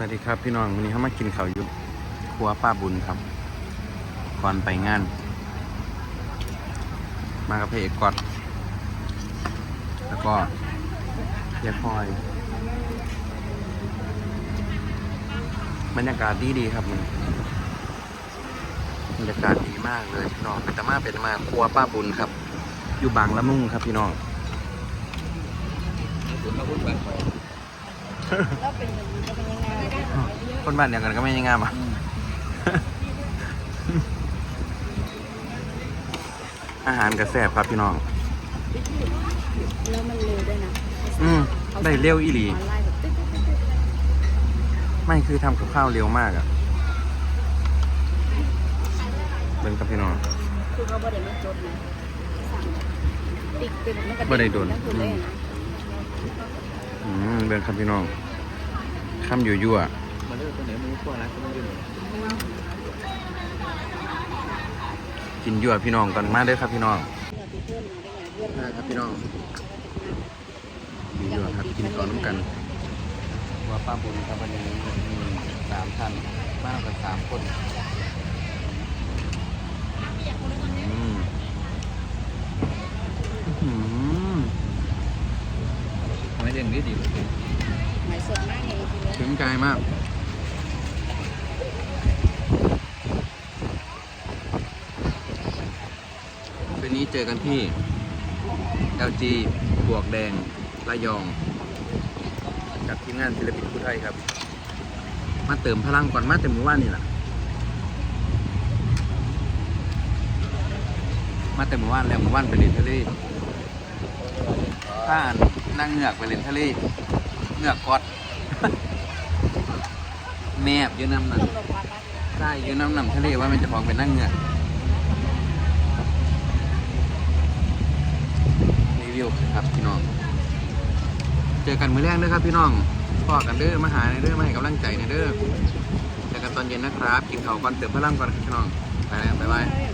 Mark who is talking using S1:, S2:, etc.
S1: สวัสดีครับพี่น้องวันนี้เขามากินข้าวอยุครัวป้าบุญครับ ก่อนไปงาน มากับพระเอกกอดแล้วก็เฮียพลอย บรรยากาศดีดีครับมันบรรยากาศดีมากเลยพี่น้องเป็นตะมาเป็นมาครัวป้าบุญครับ อยู่บางละมุงครับพี่น้อง
S2: แล้วเป็น
S1: คนบ้านเดียวกันก็ไม่ยังงามอะอาหารกระแสบครับพี่น้อง
S2: แล้วมันเร็วด้วยนะ
S1: อืมได้เร็วอีหลี
S2: ออนไลน์แบบตึ๊ดตึ๊ดตึ๊ดตึ๊ด
S1: ไม่คือทำกับข้าวเร็วมากอะ่ะเป็นครับพี่น้อง
S2: คือเขาบริเวณจดนะติ๊กเป็นมันก็
S1: บ่ได้โดน
S2: คือเลยนะ
S1: อืมเป็นครับพี่น้องข้ามอยู่ยั่ว
S3: มาเลือก ตัวไหนมือขั้วนะก็ไม่ยืน
S1: กินยั่วพี่น้องก่อนมาเด้อครับพี่น้อง
S2: เพื่อนเพื่อนมาได้ไงเพื่อน
S1: นะครับพี่น้องกินยั่วครับกินก่อนน้ำกันว่าป้าบุญครับวันนี้มีสามท่านมากกว่าสามคนอืมอื้อหือ
S3: ไม่เด่นดีดี
S2: หมายสดมากเลยทีเดียว
S1: ถึงใจมาก คืนนี้ เจอกันที่ LG บวกแดงระยองกับทีมงานศิลปินผู้ไทยครับ มาเติมพลังก่อนมาเต็มมือว่านนี่แหละมาเต็มมือว่านแล้วมือว่านไปเล่นทะเลถ้านั่งเหงือกไปเล่นทะเลเหงือกกอดแมบอยืนน้ำหนั่น
S2: ต้องลงมาบ้าง
S1: ได้ยืนน้ำหน้ำทะเลว่ามันจะพองเป็นนั่งเหงือก วิวครับพี่น้อง เจอกันมื้อแรกเด้อครับพี่น้องพอกันเด้อมาหาในเด้อมาให้กำลังใจในเด้อเจอกันตอนเย็นนะครับ กินข้าวก่อนเติมพลังก่อนครับพี่น้องไปแล้วบ๊ายบาย
S2: เฮ้ย